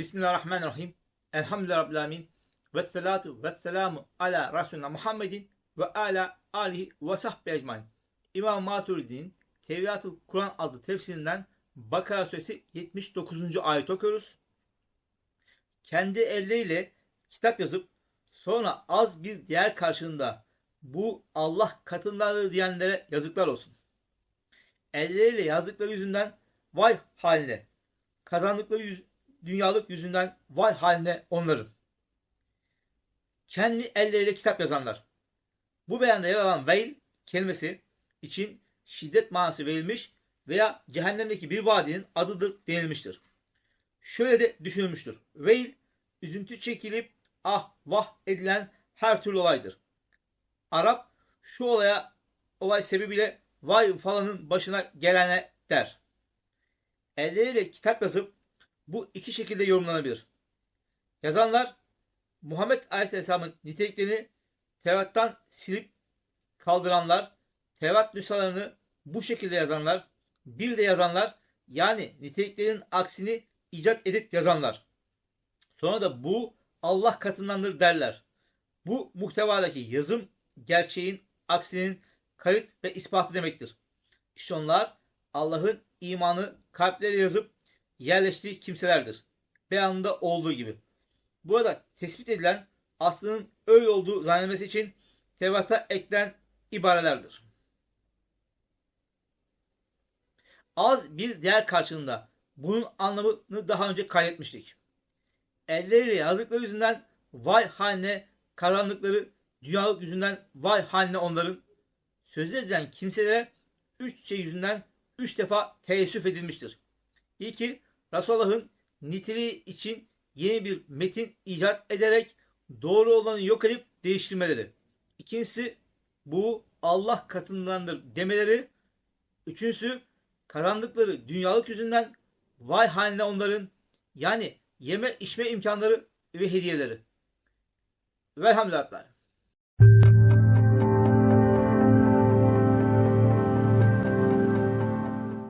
Bismillahirrahmanirrahim. Elhamdülillahi. Ve salatu ve selamu ala Resulina Muhammedin ve ala alihi ve sahbihi ecmain. İmam Maturidi'nin Tevratül Kur'an adlı tefsirinden Bakara suresi 79. ayet okuyoruz. Kendi elleriyle kitap yazıp sonra az bir değer karşılığında bu Allah katındadır diyenlere yazıklar olsun. Elleriyle yazdıkları yüzünden vay haline. Kazandıkları yüz, dünyalık yüzünden vay haline onların. Kendi elleriyle kitap yazanlar. Bu beyanda yer alan veil kelimesi için şiddet manası verilmiş veya cehennemdeki bir vadinin adıdır denilmiştir. Şöyle de düşünülmüştür. Veil, üzüntü çekilip ah vah edilen her türlü olaydır. Arap şu olaya olay sebebiyle vay falanın başına gelene der. Elleriyle kitap yazıp bu iki şekilde yorumlanabilir. Yazanlar Muhammed Aleyhisselam'ın niteliklerini Tevrat'tan silip kaldıranlar, Tevrat nüshalarını bu şekilde yazanlar, bir de yazanlar yani niteliklerin aksini icat edip yazanlar. Sonra da bu Allah katındandır derler. Bu muhtevadaki yazım gerçeğin aksinin kayıt ve ispatı demektir. İşte onlar Allah'ın imanı kalplere yazıp yerleştiği kimselerdir. Beyanında olduğu gibi. Burada tespit edilen aslının öyle olduğu zannedilmesi için Tevrat'a eklenen ibarelerdir. Az bir değer karşılığında bunun anlamını daha önce kaydetmiştik. Elleriyle yazdıkları yüzünden vay haline karanlıkları dünyalık yüzünden vay haline onların söz edilen kimselere üç şey yüzünden üç defa teessüf edilmiştir. İlki Resulullah'ın niteliği için yeni bir metin icat ederek doğru olanı yok edip değiştirmeleri. İkincisi bu Allah katındandır demeleri. Üçüncüsü karanlıkları dünyalık yüzünden vay haline onların yani yeme içme imkanları ve hediyeleri. Velhamdülillah.